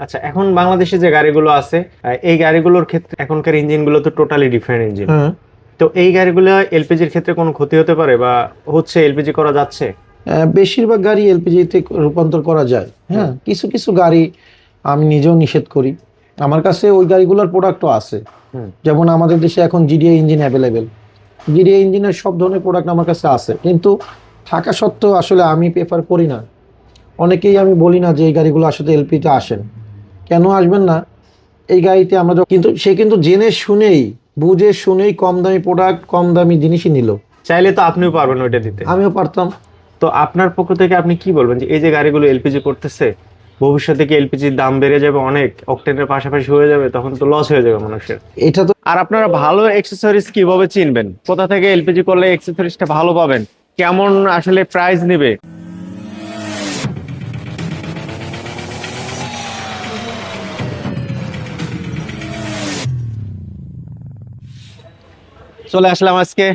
আচ্ছা এখন বাংলাদেশে যে গাড়িগুলো আছে এই গাড়িগুলোর ক্ষেত্রে এখনকার ইঞ্জিনগুলো তো টোটালি ডিফারেন্ট ইঞ্জিন তো এই গাড়িগুলো এলপিজির ক্ষেত্রে কোনো ক্ষতি হতে পারে বা হচ্ছে এলপিজি করা যাচ্ছে? বেশিরভাগ গাড়ি এলপিজিতে রূপান্তর করা যায় হ্যাঁ। কিছু কিছু গাড়ি আমি নিজেও নিষেধ করি। আমার কাছে ওই গাড়িগুলোর প্রোডাক্টও আছে। যেমন আমাদের দেশে এখন জিডিআই ইঞ্জিন অ্যাভেলেবেল জিডিআই ইঞ্জিনের সব ধরনের প্রোডাক্ট আমার কাছে আছে। কিন্তু থাকা সত্ত্বেও আসলে আমি প্রেফার করি না। অনেকেই আমি বলি না যে এই গাড়িগুলো আসলে এলপিতে আসেন কেন আসবেন না? এই গাড়িতে আমরা কিন্তু সে কিন্তু জেনে শুনেই বুঝে শুনেই কম দামি প্রোডাক্ট কম দামি জিনিসই নিল। চাইলে তো আপনিও পারবেন ওইটা দিতে। আমিও পারতাম। তো আপনার পক্ষ থেকে আপনি কি বলবেন যে এই যে গাড়িগুলো এলপিজি করতেছে ভবিষ্যতে কি এলপিজির দাম বেড়ে যাবে অনেক অকটেনের পাশাপাশি হয়ে যাবে তখন তো লস হয়ে যাবে মানুষের। এটা তো আর আপনারা ভালো অ্যাক্সেসরিজ কীভাবে চিনবেন? কোথা থেকে এলপিজি করলে অ্যাক্সেসরিজটা ভালো পাবেন? কেমন আসলে প্রাইস নেবে? চলে আসলাম আজকে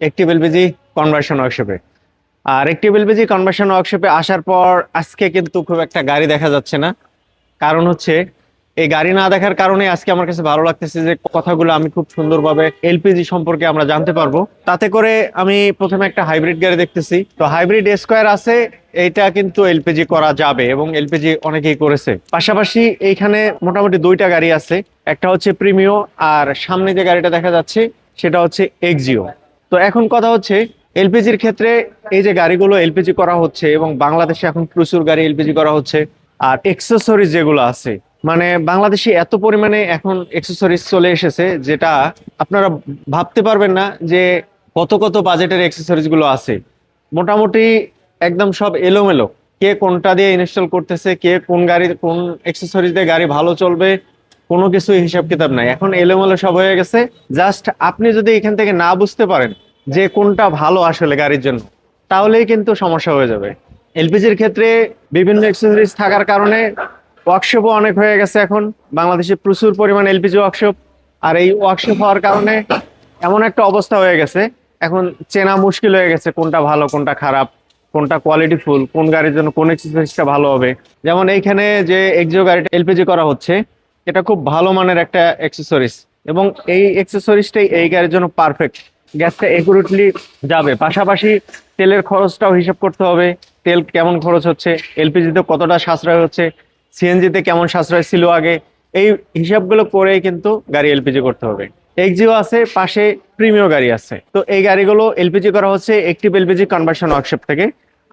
একটি এলপিজি কনভার্সন ওয়ার্কশপে আর একটি এলপিজি কনভার্সন ওয়ার্কশপে আসার পর আজকে কিন্তু খুব একটা গাড়ি দেখা যাচ্ছে না। কারণ হচ্ছে, এই গাড়ি না দেখার কারণে আজকে আমার কাছে ভালো লাগতেছে যে কথাগুলো আমি খুব সুন্দরভাবে এলপিজি সম্পর্কে আমরা জানতে পারব। তাতে করে আমি প্রথমে একটা হাইব্রিড গাড়ি দেখতেছি। তো হাইব্রিড স্কোয়ার আছে, এইটা কিন্তু এলপিজি করা যাবে এবং এলপিজি অনেকেই করেছে। পাশাপাশি এইখানে মোটামুটি দুইটা গাড়ি আছে, একটা হচ্ছে প্রিমিও আর সামনে যে গাড়িটা দেখা যাচ্ছে সেটা হচ্ছে এক্সিও তো এখন কথা হচ্ছে এলপিজির ক্ষেত্রে এই যে গাড়িগুলো এলপিজি করা হচ্ছে এবং বাংলাদেশে এখন প্রচুর গাড়ি এলপিজি করা হচ্ছে, আর এক্সেসরিজ যেগুলো আছে মানে বাংলাদেশে এত পরিমাণে এখন এক্সেসরিজ চলে এসেছে যেটা আপনারা ভাবতে পারবেন না যে কত কত বাজেটের এক্সেসরিজগুলো আছে। মোটামুটি একদম সব এলোমেলো, কে কোনটা দিয়ে ইনস্টল করতেছে, কে কোন গাড়ি, কোন এক্সেসরিজ দিয়ে গাড়ি ভালো চলবে কোনো কিছু হিসাব কিতাব নাই। এখন এলোমেলো সব হয়ে গেছে। জাস্ট আপনি যদি এখান থেকে না বুঝতে পারেন যে কোনটা ভালো আসলে গাড়ির জন্য, তাহলেই কিন্তু সমস্যা হয়ে যাবে। এলপিজির ক্ষেত্রে বিভিন্ন এক্সেসরিজ থাকার কারণে ওয়ার্কশপও অনেক হয়ে গেছে এখন। বাংলাদেশে প্রচুর পরিমাণ এলপিজি ওয়ার্কশপ আর এই ওয়ার্কশপ হওয়ার কারণে এমন একটা অবস্থা হয়ে গেছে। এখন চেনা মুশকিল হয়ে গেছে কোনটা ভালো, কোনটা খারাপ, কোনটা কোয়ালিটি ফুল কোন গাড়ির জন্য কোন এক্সেসরিজটা ভালো হবে। যেমন এইখানে যে এক্সিও গাড়িটা এলপিজি করা হচ্ছে এটা খুব ভালো মানের একটা এক্সেসরিজ এবং এই এক্সেসরিজটাই এই গাড়ির জন্য পারফেক্ট গ্যাসটা একুরেটলি যাবে। পাশাপাশি তেলের খরচটাও হিসাব করতে হবে। তেল কেমন খরচ হচ্ছে এলপিজিতে কতটা সাশ্রয় হচ্ছে সিএনজিতে কেমন সাশ্রয় ছিল আগে, এই হিসাবগুলো করেই কিন্তু গাড়ি এলপিজি করতে হবে। এক্সিও আছে, পাশে প্রিমিয় গাড়ি আছে। তো এই গাড়িগুলো এলপিজি করা হচ্ছে একটিভ এলপিজি কনভার্সন ওয়ার্কশপ থেকে।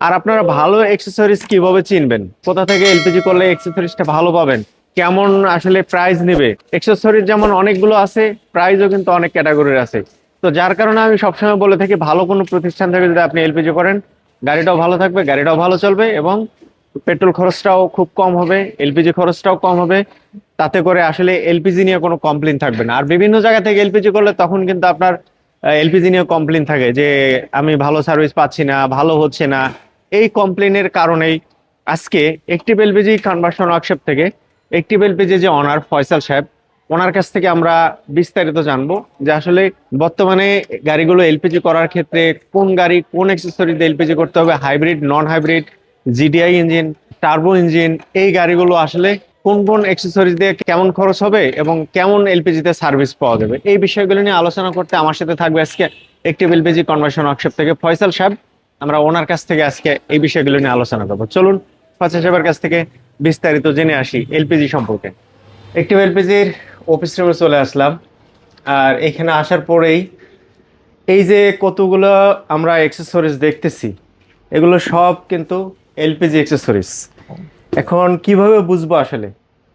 আর আপনারা ভালো এক্সেসরিজ কীভাবে চিনবেন? কোথা থেকে এলপিজি করলে এক্সেসরিজটা ভালো পাবেন? কেমন আসলে প্রাইস নেবে? এক্সেসরিজ যেমন অনেকগুলো আছে প্রাইসও কিন্তু অনেক ক্যাটাগরির আছে। তো যার কারণে আমি সবসময় বলে থাকি, ভালো কোনো প্রতিষ্ঠান থেকে যদি আপনি এলপিজি করেন, গাড়িটাও ভালো থাকবে, গাড়িটাও ভালো চলবে এবং পেট্রোল খরচটাও খুব কম হবে এলপিজি খরচটাও কম হবে। তাতে করে আসলে এলপিজি নিয়ে কোনো কমপ্লেন থাকবে না। আর বিভিন্ন জায়গা থেকে এলপিজি করলে তখন কিন্তু আপনার এলপিজি নিয়ে কমপ্লেন থাকে যে, আমি ভালো সার্ভিস পাচ্ছি না, ভালো হচ্ছে না। এই কমপ্লেনের কারণেই আজকে একটি এলপিজি কনভার্সন ওয়ার্কশপ থেকে একটিভ এলপিজি যে অনার ফয়সাল সাহেব, ওনার কাছ থেকে আমরা বিস্তারিত জানব যে আসলে বর্তমানে গাড়িগুলো এলপিজি করার ক্ষেত্রে কোন গাড়ি, কোন অ্যাক্সেসরিতে এলপিজি করতে হবে hybrid non hybrid GDI engine turbo engine এই গাড়িগুলো আসলে কোন কোন অ্যাক্সেসরিজ দিয়ে কেমন খরচ হবে এবং কেমন এলপিজিতে সার্ভিস পাওয়া যাবে? এই বিষয়গুলো নিয়ে আলোচনা করতে আমার সাথে থাকবে আজকে একটিভ এলপিজি কনভার্সন ওয়ার্কশপ থেকে ফয়সাল সাহেব। আমরা ওনার কাছ থেকে আজকে এই বিষয়গুলো নিয়ে আলোচনা করব। চলুন ফয়সাল সাহেবের কাছ থেকে বিস্তারিত জেনে আসি এলপিজি সম্পর্কে। একটিভ এলপিজির অফিস রুমে চলে আসলাম আর এখানে আসার পরেই এই যে কতগুলো আমরা অ্যাক্সেসরিজ দেখতেছি এগুলো সব কিন্তু এলপিজি অ্যাক্সেসরিজ এখন কীভাবে বুঝব আসলে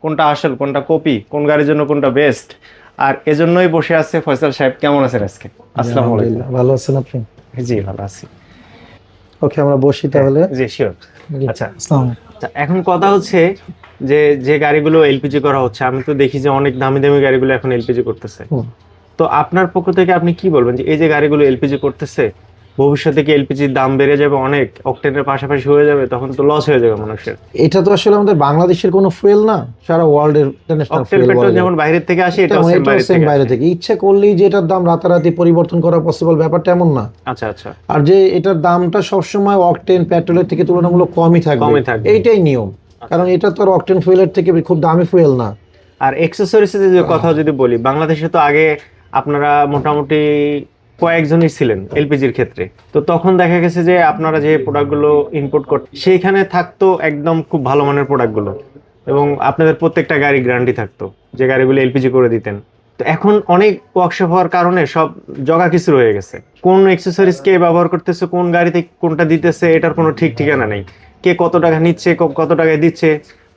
কোনটা আসল কোনটা কপি কোন গাড়ির জন্য কোনটা বেস্ট আর এজন্যই বসে আছে ফয়সাল সাহেব। কেমন আছেন আজকে? আসসালামু আলাইকুম। ভালো আছেন আপনি? জি ভালো আছি। ওকে আমরা বসি তাহলে। জি শিওর আচ্ছা আসসালামু আলাইকুম। আচ্ছা, এখন কথা হচ্ছে যে যে গাড়িগুলো এলপিজি করা হচ্ছে আমি তো দেখি যে অনেক দামি দামি গাড়িগুলো এখন এলপিজি করতেছে। তো আপনার পক্ষ থেকে আপনি কি বলবেন যে এই যে গাড়িগুলো এলপিজি করতেছে ভবিষ্যতে কি এলপিজির দাম বেড়ে যাবে অনেক অকটেনের পাশাপাশি হয়ে যাবে তখন তো লস হয়ে যাবে মানুষের। এটা তো আসলে আমাদের বাংলাদেশের কোনো ফুয়েল না সারা ইন্টারন্যাশনাল অকটেন পেট্রোল যেমন বাইরের থেকে আসে এটাও same বাইরে থেকে বাইরে ইচ্ছা করলেই যে এটার দাম রাতারাতি পরিবর্তন করা পসিবল ব্যাপারটা এমন না। আচ্ছা আচ্ছা। আর যে এটার দামটা সবসময় অকটেন পেট্রোলের থেকে তুলনামূলক কমই থাকবে। কমই থাকবে। এইটাই নিয়ম। কারণ এটা তো আর অকটেন ফুয়েলের থেকে খুব দামি ফুয়েল না। আর এক্সেসরিজ যে কথা যদি বলি বাংলাদেশে তো আগে আপনারা মোটামুটি কয়েকজনই ছিলেন এলপিজির ক্ষেত্রে। তো তখন দেখা গেছে যে আপনারা যে প্রোডাক্টগুলো ইম্পোর্ট করতে সেইখানে থাকতো একদম খুব ভালো মানের প্রোডাক্টগুলো এবং আপনাদের প্রত্যেকটা গাড়ি গ্যারান্টি থাকতো যে গাড়িগুলো এলপিজি করে দিতেন। তো এখন অনেক ওয়ার্কশপ হওয়ার কারণে সব জগা কিছু রয়ে গেছে। কোন এক্সেসরিজ কে ব্যবহার করতেছে, কোন গাড়িতে কোনটা দিতেছে, এটার কোনো ঠিক ঠিকানা নেই। কে কত টাকা নিচ্ছে কত টাকায় দিচ্ছে,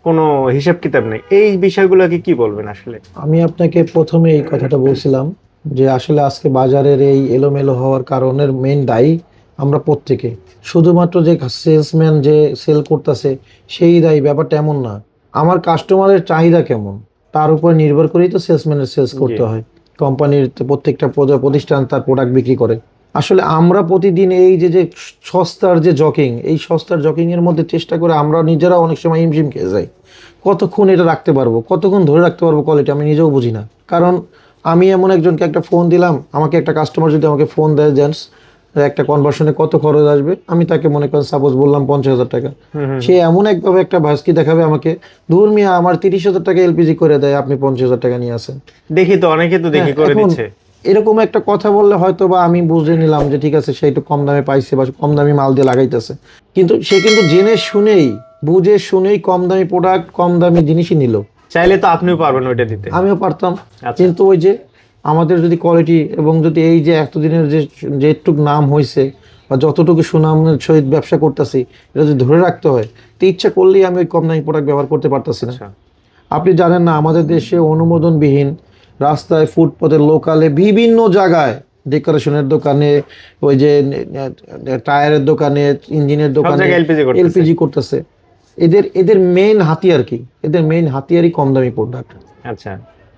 কোনো হিসাব কিতাব নেই। এই বিষয়গুলোকে কি বলবেন আসলে? আমি আপনাকে প্রথমে এই কথাটা বলছিলাম যে আসলে আজকে বাজারের এই এলোমেলো হওয়ার কারণের মেন দায়ী আমরা প্রত্যেকে শুধুমাত্র যে সেলসম্যান যে সেল করতেছে সেই দায়ী ব্যাপারটা এমন না। আমার কাস্টমারের চাহিদা কেমন? তার উপর নির্ভর করেই তো সেলসম্যানের সেলস করতে হয়। কোম্পানির প্রত্যেকটা প্রতিষ্ঠান তার প্রোডাক্ট বিক্রি করে। আসলে আমরা প্রতিদিন এই যে যে সস্তার যে জকিং এই সস্তার জকিং এর মধ্যে চেষ্টা করে আমরা নিজেরা অনেক সময় হিমশিম খেয়ে যাই। কতক্ষণ এটা রাখতে পারব? কতক্ষণ ধরে রাখতে পারব কোয়ালিটি আমি নিজেও বুঝি না। কারণ আমি এমন একজনকে একটা ফোন দিলাম আমাকে একটা কাস্টমার যদি আমাকে ফোন দেয় জেন্টস একটা কনভার্সনে কত খরচ আসবে? আমি তাকে মনে করেন সাপোজ বললাম পঞ্চাশ হাজার টাকা। সে এমন একভাবে একটা ভাস্কি দেখাবে আমাকে দূর মিয়া আমার তিরিশ হাজার টাকা এলপিজি করে দেয় আপনি পঞ্চাশ হাজার টাকা নিয়ে আসেন। দেখি তো অনেকে তো দেখি হ্যাঁ, করে দিচ্ছে। এরকম একটা কথা বললে হয়তো বা আমি বুঝে নিলাম যে ঠিক আছে সে একটু কম দামে পাইছে বা কম দামি মাল দিয়ে লাগাইতেছে। কিন্তু সে কিন্তু জেনে শুনেই বুঝে শুনেই কম দামি প্রোডাক্ট কম দামি জিনিসই নিল। চাইলে তো আপনিও পারবেন ওইটা দিতে। আমিও পারতাম। আচ্ছা। কিন্তু ওই যে আমাদের যদি কোয়ালিটি এবং যদি এই যে এতদিনের যে যেটুক নাম হয়েছে বা যতটুকু সুনামের সহিত ব্যবসা করতেছি এটা যদি ধরে রাখতে হয় তো ইচ্ছা করলেই আমি ওই কম দামি প্রোডাক্ট ব্যবহার করতে পারতাছি না। আচ্ছা। আপনি জানেন না আমাদের দেশে অনুমোদনবিহীন রাস্তায় ফুটপাতের লোকালে বিভিন্ন জায়গায় ডেকোরেশনের দোকানে ওই যে টায়ারের দোকানে ইঞ্জিনের দোকানে এলপিজি করতেছে। এদের এদের মেইন হাতিয়ার কি? এদের মেইন হাতিয়ারই কম দামি প্রোডাক্ট আচ্ছা।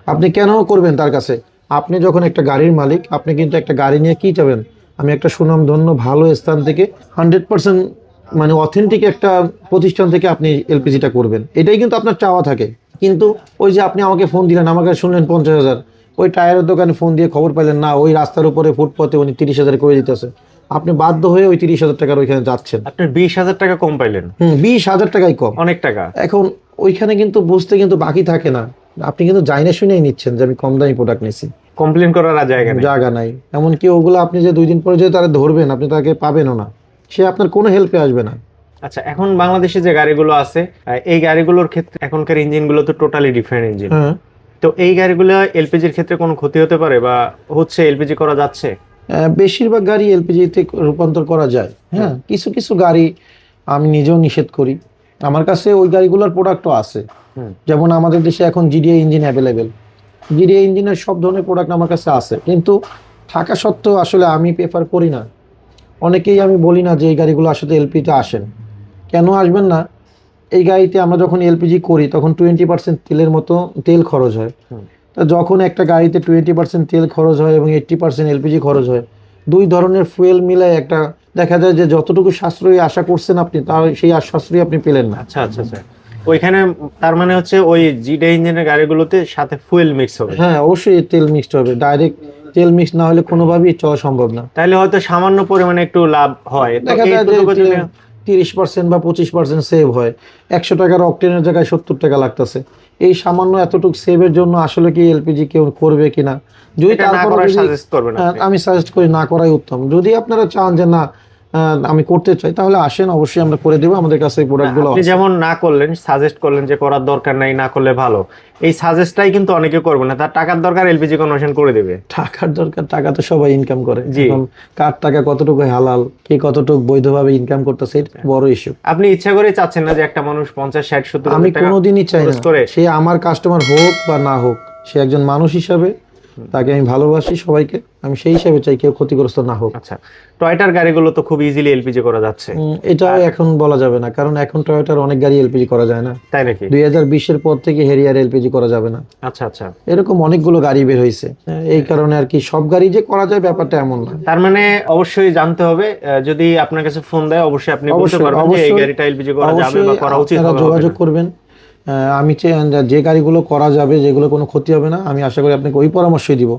আপনি কেন করবেন তার কাছে? আপনি যখন একটা গাড়ির মালিক আপনি কিন্তু একটা গাড়ি নিয়ে কি চাবেন? আমি একটা সুনামধন্য ভালো স্থান থেকে হান্ড্রেড পার্সেন্ট মানে অথেন্টিক একটা প্রতিষ্ঠান থেকে আপনি এলপিজিটা করবেন। এটাই কিন্তু আপনার চাওয়া থাকে। কিন্তু ওই যে আপনি আমাকে ফোন দিলেন আমাকে শুনলেন পঞ্চাশ হাজার। ওই টায়ারের দোকানে ফোন দিয়ে খবর পাইলেন না ওই রাস্তার উপরে ফুটপথে উনি তিরিশ হাজার করে দিতেছে। আপনি বাধ্য হয়ে ওই তিরিশ হাজার টাকার ওইখানে যাচ্ছেন। আপনি বিশ হাজার টাকা কম পাইলেন। হুম বিশ হাজার টাকাই কম। অনেক টাকা। এখন ওইখানে কিন্তু বুঝতে কিন্তু বাকি থাকে না। আপনি কিন্তু জাইনে শুনেই নিচ্ছেন যে আমি কম দামি প্রোডাক্ট নিচ্ছি কমপ্লেন করার জায়গা নেই। জায়গা নাই। এমনকি ওগুলো আপনি যে দুই দিন পরে যে তারা ধরবেন আপনি তাকে পাবেনও না। সে আপনার কোনো হেল্পে আসবে না। আচ্ছা এখন বাংলাদেশে যে গাড়িগুলো আছে এই গাড়িগুলোর ক্ষেত্রে এখনকার ইঞ্জিনগুলো তো টোটালি ডিফারেন্ট ইঞ্জিন তো এই গাড়িগুলো এলপিজির ক্ষেত্রে কোনো ক্ষতি হতে পারে বা হচ্ছে এলপিজি করা যাচ্ছে? বেশিরভাগ গাড়ি এলপিজিতে রূপান্তর করা যায়। হ্যাঁ কিছু কিছু গাড়ি আমি নিজেও নিষেধ করি। আমার কাছে ওই গাড়িগুলোর প্রোডাক্টও আছে। যেমন আমাদের দেশে এখন জিডিআই ইঞ্জিন অ্যাভেলেবেল জিডিআই ইঞ্জিনের সব ধরনের প্রোডাক্ট আমার কাছে আছে। কিন্তু থাকা সত্ত্বেও আসলে আমি প্রেফার করি না। অনেকেই আমি বলি না যে এই গাড়িগুলো আসলে এলপিতে আসেন। কেন আসবেন না? এই গাড়িতে আমরা যখন এলপিজি করি তখন টোয়েন্টি পার্সেন্ট তেলের মতো তেল খরচ হয়। যখন একটা গাড়িতে টোয়েন্টি পার্সেন্ট তেল খরচ হয় এবং এইট্টি পার্সেন্ট এলপিজি খরচ হয় দুই ধরনের ফুয়েল মিলায় একটা দেখা যায় যে যতটুকু সাশ্রয়ী আশা করছেন আপনি তার সেই সাশ্রয়ী আপনি পেলেন না। আচ্ছা আচ্ছা আচ্ছা। ওইখানে তার মানে হচ্ছে ওই জিডে ইঞ্জিনের গাড়িগুলোতে সাথে ফুয়েল মিক্স হবে। হ্যাঁ অবশ্যই তেল মিক্সড হবে। ডাইরেক্ট তেল মিক্স না হলে কোনোভাবেই চলা সম্ভব না। তাহলে হয়তো সামান্য পরিমাণে একটু লাভ হয়। দেখা যায় তিরিশ পার্সেন্ট বা পঁচিশ পার্সেন্ট সেভ হয়। একশো টাকার অকটেনের জায়গায় সত্তর টাকা লাগতেছে। এই সামান্য এতটুকু সেভের জন্য আসলে কি এলপিজি কেউ করবে কিনা? যদি আপনি। আমি সাজেস্ট করি না করাই উত্তম। যদি আপনারা চান যে না আমি করতে চাই তাহলে আসেন অবশ্যই আমরা করে দেবো আমাদের কাছে এই প্রোডাক্টগুলো আপনি যেমন না করলেন সাজেস্ট করলেন যে করার দরকার নাই না করলে ভালো। এই সাজেস্টটাই কিন্তু অনেকে করবে না তার টাকার দরকার এলপিজি কনভার্সন করে দেবে। টাকার দরকার টাকা তো সবাই ইনকাম করে। এখন কার টাকা কতটুকু হালাল কে কতটুকু বৈধভাবে ইনকাম করতেছে এটা বড় ইস্যু আপনি ইচ্ছা করে চাচ্ছেন না যে একটা মানুষ পঞ্চাশ ষাট সত্তর আমি হাজার টাকা কোনোদিনই চাই না। সে আমার কাস্টমার হোক বা না হোক সে একজন মানুষ হিসাবে তাকে আমি ভালোবাসি সবাইকে। আমি সেই হিসাবে চাই কেউ ক্ষতিগ্রস্ত না হোক। আচ্ছা টয়টার গাড়িগুলো তো খুব ইজিলি এলপিজি করা যাচ্ছে। এটাও এখন বলা যাবে না কারণ এখন টয়টার অনেক গাড়ি এলপিজি করা যায় না। তাই নাকি? দুই হাজার বিশের পর থেকে হেরিয়ার এলপিজি করা যাবে না। আচ্ছা আচ্ছা। এরকম অনেকগুলো গাড়ি বের হয়েছে। হ্যাঁ, এই কারণে আর কি সব গাড়ি যে করা যায় ব্যাপারটা এমন না। তার মানে অবশ্যই জানতে হবে যদি আপনার কাছে ফোন দেয় অবশ্যই আপনি বলতে অবশ্যই, পারবেন যে এই গাড়িটা এলপিজি করা যাবে বা করা উচিত যোগাযোগ করবেন। আমি যে গাড়িগুলো করা যাবে যেগুলো কোনো ক্ষতি হবে না আমি আশা করি আপনাকে ওই পরামর্শই দিব।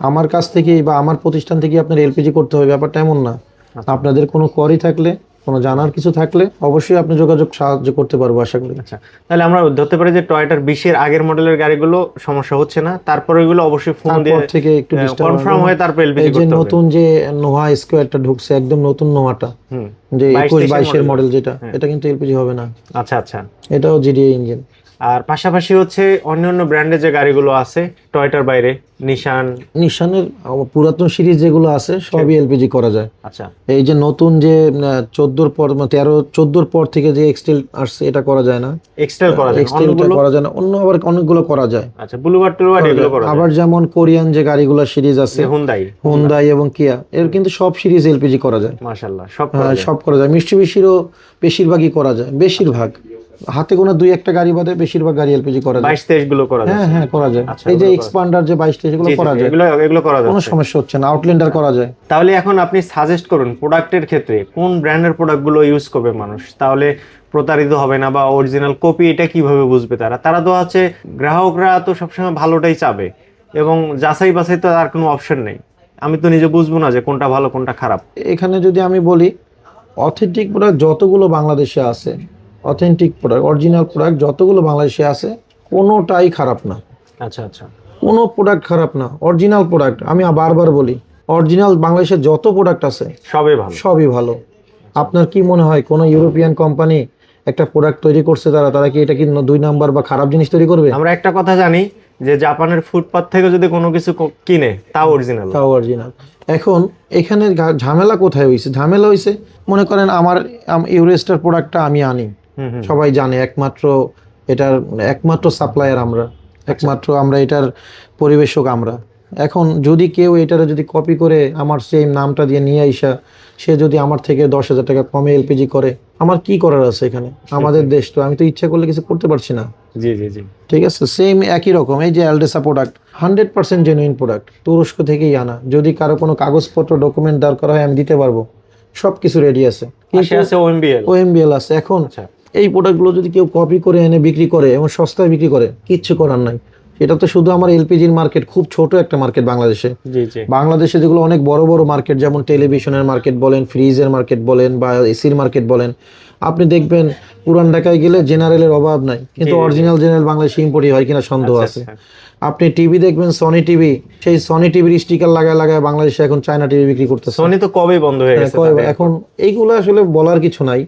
আমার কাছ থেকে বা আমার প্রতিষ্ঠান থেকে আপনার এলপিজি করতে হবে ব্যাপারটা এমন না। আচ্ছা। আপনাদের কোনো কোয়ারি থাকলে কোনো জানার কিছু থাকলে অবশ্যই আপনি যোগাযোগ সাহায্য করতে পারব আশা করি। আচ্ছা তাহলে আমরা ধরতে পারি যে টয়টার বিশের আগের মডেলের গাড়িগুলো সমস্যা হচ্ছে না তারপরে ওইগুলো অবশ্যই ফোন দিয়ে থেকে একটু কনফার্ম হয়ে তারপর এলপিজি করতে হবে। নতুন যে নোহা স্কোয়ারটা ঢুকছে একদম নতুন নোহাটা হুম। যে 22 একুশ বাইশের মডেল যেটা হ্যাঁ। এটা কিন্তু এলপিজি হবে না। আচ্ছা আচ্ছা। এটাও জিডিএ ইঞ্জিন আর পাশাপাশি হচ্ছে অন্যান্য ব্র্যান্ডের যে গাড়িগুলো আছে টয়টার বাইরে নিশান নিশানের পুরাতন সিরিজ যেগুলো আছে সবই এলপিজি করা যায়। আচ্ছা। এই যে নতুন যে চোদ্দোর পর মানে তেরো চোদ্দোর পর থেকে যে এক্সটেল আসছে এটা করা যায় না। এক্সটেল করা যায় এক্সটেলটা করা যায় না। অন্য আবার অনেকগুলো করা যায়। আচ্ছা ব্লুবার্ড টুলবার্ড এগুলো করা আবার যেমন কোরিয়ান যে গাড়িগুলো সিরিজ আছে হুন্দাই হুন্দাই এবং কিয়া এর কিন্তু সব সিরিজ এলপিজি করা যায়। মাশাআল্লাহ সব করা হ্যাঁ, যায়। সব করা যায়। মিষ্টিবিশিরও বেশিরভাগই করা যায় বেশিরভাগ। হাতে গোনা দুই একটা গাড়ি বাদে বেশিরভাগ গাড়ি এলপিজি করা যায়। 22 23 গুলো করা যায়। হ্যাঁ হ্যাঁ করা যায়। আচ্ছা, এই যে এক্সপান্ডার যে বাইশটা সেগুলো জি, জি, করা যায়। এগুলো এগুলো করা যায় কোনো সমস্যা হচ্ছে না। আউটল্যান্ডার করা যায়। তাহলে এখন আপনি সাজেস্ট করুন প্রোডাক্টের ক্ষেত্রে কোন ব্র্যান্ডের প্রোডাক্টগুলো ইউজ করবে মানুষ? তাহলে প্রতারিত হবে না বা অরিজিনাল কপি এটা কীভাবে বুঝবে তারা? তারা তো আছে গ্রাহকরা তো সবসময় ভালোটাই চাবে এবং যাচাই বাছাই তো আর কোনো অপশন নেই। আমি তো নিজে বুঝব না যে কোনটা ভালো কোনটা খারাপ। এখানে যদি আমি বলি অথেন্টিক প্রোডাক্ট যতগুলো বাংলাদেশে আছে অথেন্টিক প্রোডাক্ট অরিজিনাল প্রোডাক্ট যতগুলো বাংলাদেশে আছে কোনোটাই খারাপ না। আচ্ছা আচ্ছা। কোনো প্রোডাক্ট খারাপ না অরিজিনাল প্রোডাক্ট আমি বারবার বলি অরিজিনাল বাংলাদেশে যত প্রোডাক্ট আছে সবই ভালো। সবই ভালো। আপনার কি মনে হয় কোনো ইউরোপিয়ান কোম্পানি একটা প্রোডাক্ট তৈরি করছে তারা তারা কি এটা কি দুই নাম্বার বা খারাপ জিনিস তৈরি করবে? আমরা একটা কথা জানি যে জাপানের ফুটপাথ থেকে যদি কোনো কিছু কিনে তা অরিজিনাল তাও অরিজিনাল এখন এখানে ঝামেলা কোথায় হয়েছে ঝামেলা হয়েছে মনে করেন আমার ইউরেস্টার প্রোডাক্টটা আমি আনি। সবাই জানে একমাত্র এটার একমাত্র সাপ্লায়ার আমরা একমাত্র আমরা এটার পরিবেশক আমরা। এখন যদি কেউ এটার যদি কপি করে আমার সেম নামটা দিয়ে নিয়ে আইসা সে যদি আমার থেকে দশ হাজার টাকা কমে এলপিজি করে আমার কি করার আছে এখানে? আমাদের দেশ তো আমি তো ইচ্ছা করলে কিছু করতে পারছি না। জি জি জি। ঠিক আছে? সেম একই রকম এই যে অ্যালডেসা product hundred percent genuine product তুরস্ক থেকেই আনা। যদি কারও কোনো কাগজপত্র ডকুমেন্ট দরকার হয় আমি দিতে পারব সব কিছু রেডি আছে ওএমবিএল আছে। এখন আচ্ছা। এই প্রোডাক্টগুলো যদি কেউ কপি করে এনে বিক্রি করে এবং সস্তায় বিক্রি করে কিচ্ছু করার নাই। এটা তো শুধু আমার এলপিজির মার্কেট খুব ছোট একটা মার্কেট বাংলাদেশে। বাংলাদেশে যেগুলো অনেক বড় বড় মার্কেট যেমন টেলিভিশনের মার্কেট বলেন ফ্রিজের মার্কেট বলেন বা এসির মার্কেট বলেন আপনি দেখবেন পুরান ঢাকায় গেলে জেনারেলের অভাব নাই। কিন্তু। অরিজিনাল জেনারেল বাংলাদেশে ইম্পোর্টই হয় কিনা সন্দেহ আচ্ছা, আছে। আচ্ছা। আপনি টিভি দেখবেন সনি টিভি সেই সনি টিভির স্টিকার লাগায় লাগায় বাংলাদেশে এখন চায়না টিভি বিক্রি করতেছে। সনি তো কবে বন্ধ হয়ে হ্যাঁ, গেছে এখন এইগুলো আসলে বলার কিছু নাই।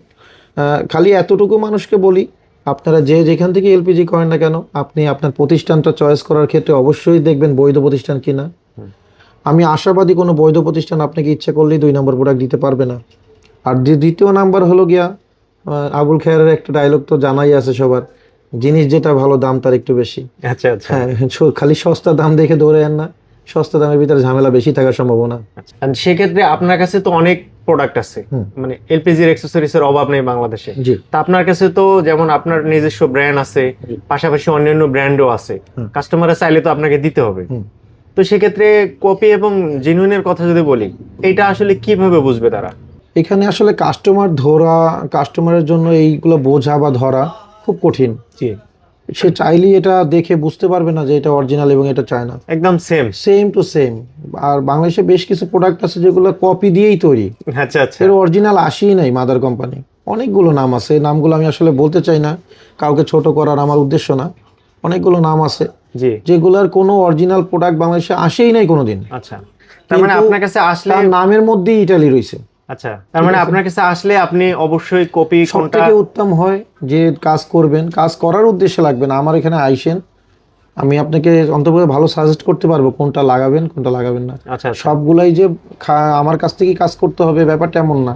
খালি এতটুকু মানুষকে বলি আপনারা যে যেখান থেকে এলপিজি করেন না কেন আপনি আপনার প্রতিষ্ঠানটা চয়েস করার ক্ষেত্রে অবশ্যই দেখবেন বৈধ প্রতিষ্ঠান কিনা। আমি আশাবাদী কোনো বৈধ প্রতিষ্ঠান আপনাকে ইচ্ছা করলেই দুই নম্বর প্রোডাক্ট দিতে পারবে না। আর যে দ্বিতীয় নাম্বার হলো গিয়া আবুল খায়ের একটা ডায়লগ তো জানাই আছে সবার জিনিস যেটা ভালো দাম তার একটু বেশি। আচ্ছা আচ্ছা। হ্যাঁ খালি সস্তা দাম দেখে দৌড়ে আন না সস্তা দামের ভিতরে ঝামেলা বেশি থাকার সম্ভাবনা। আচ্ছা। সেক্ষেত্রে আপনার কাছে তো অনেক প্রোডাক্ট আছে। মানে এলপিজির অ্যাক্সেসরিজ এর অভাব নেই বাংলাদেশে। তা আপনার কাছে তো যেমন আপনার নিজস্ব ব্র্যান্ড আছে পাশাপাশি অন্যান্য ব্র্যান্ডও আছে। কাস্টমাররা চাইলে তো আপনাকে দিতে হবে। তো সেক্ষেত্রে কপি এবং জেনুইনের কথা যদি বলি এটা আসলে কীভাবে বুঝবে তারা? এখানে আসলে কাস্টমার ধরা কাস্টমারের জন্য এইগুলো বোঝা বা ধরা খুব কঠিন। জি। সে চাইলেই এটা দেখে বুঝতে পারবে না যে এটা অরিজিনাল এবং এটা চায়না। একদম সেম সেম টু সেম আর বাংলাদেশে বেশ কিছু প্রোডাক্ট আছে যেগুলো কপি দিয়েই তৈরি। আচ্ছা আচ্ছা। এর অরিজিনাল আসেই নাই মাদার কোম্পানি অনেকগুলো নাম আছে নামগুলো আমি আসলে বলতে চাই না। কাউকে ছোট করার আমার উদ্দেশ্য না। অনেকগুলো নাম আছে। জি। যেগুলোর কোনো অরিজিনাল প্রোডাক্ট বাংলাদেশে আসেই নাই কোনোদিন। আচ্ছা। তার মানে আপনার কাছে আসলে নামের মধ্যেই ইটালি রয়েছে। আচ্ছা তার মানে আপনার কাছে আসলে আপনি অবশ্যই কপি কোনটা উত্তম হয় যে কাজ করবেন কাজ করার উদ্দেশ্যে লাগবে না। আমার এখানে আইসেন আমি আপনাকে অন্তত ভালো সাজেস্ট করতে পারব কোনটা লাগাবেন কোনটা লাগাবেন না। আচ্ছা আচ্ছা। সবগুলাই যে আমার কাছ থেকে কাজ করতে হবে ব্যাপারটা এমন না।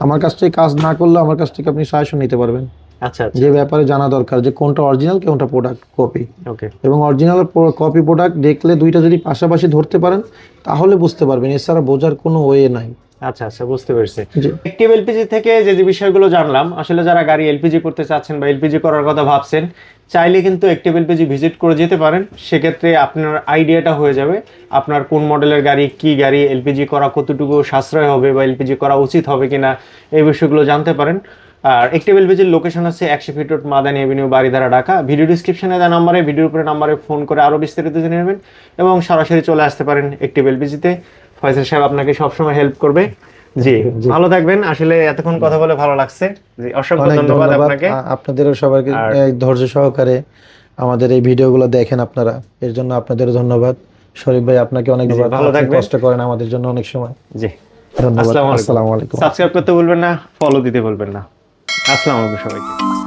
আমার কাছ থেকে কাজ না করলে আমার কাছ থেকে আপনি সাজেশন নিতে পারবেন। আচ্ছা আচ্ছা। যে ব্যাপারে জানা দরকার যে কোনটা অরিজিনাল কোনটা প্রোডাক্ট কপি ওকে এবং অরিজিনাল কপি প্রোডাক্ট দেখলে দুইটা যদি পাশাপাশি ধরতে পারেন তাহলে বুঝতে পারবেন এছাড়া বোঝার কোনো ওয়ে নাই। আচ্ছা আচ্ছা বুঝতে পেরেছি। অ্যাক্টিভ এলপিজি থেকে যে যে বিষয়গুলো জানলাম আসলে যারা গাড়ি এলপিজি করতে চাচ্ছেন বা এলপিজি করার কথা ভাবছেন চাইলে কিন্তু অ্যাক্টিভ এলপিজি ভিজিট করে যেতে পারেন। সেক্ষেত্রে আপনার আইডিয়াটা হয়ে যাবে আপনার কোন মডেলের গাড়ি কি গাড়ি এলপিজি করা কতটুকু সাশ্রয় হবে বা এলপিজি করা উচিত হবে কিনা এই বিষয়গুলো জানতে পারেন। আর অ্যাক্টিভ এলপিজির লোকেশন হচ্ছে একশো feet road Madani Avenue Baridhara Dhaka. Video ডিসক্রিপশনে দেওয়া নাম্বারে ভিডিওর উপরে নাম্বারে ফোন করে আরও বিস্তারিত জেনে নেবেন এবং সরাসরি চলে আসতে পারেন অ্যাক্টিভ এলপিজিতে। ফয়সাল সাহেব আপনাকে সবসময় হেল্প করবে। জি। ভালো থাকবেন। আসলে এতক্ষণ কথা বলে ভালো লাগছে। জি অসংখ্য ধন্যবাদ আপনাকে। আপনাদেরও সবাইকে ধৈর্য সহকারে আমাদের এই ভিডিওগুলো দেখেন আপনারা। এর জন্য আপনাদেরও ধন্যবাদ। শরীফ ভাই আপনাকে অনেক ধন্যবাদ। ভালো থাকবেন। কষ্ট করেন আমাদের জন্য অনেক সময়। জি। ধন্যবাদ। আসসালামু আলাইকুম। আসসালামু আলাইকুম। সাবস্ক্রাইব করতে ভুলবেন না ফলো দিতে ভুলবেন না। আসসালামু আলাইকুম সবাইকে।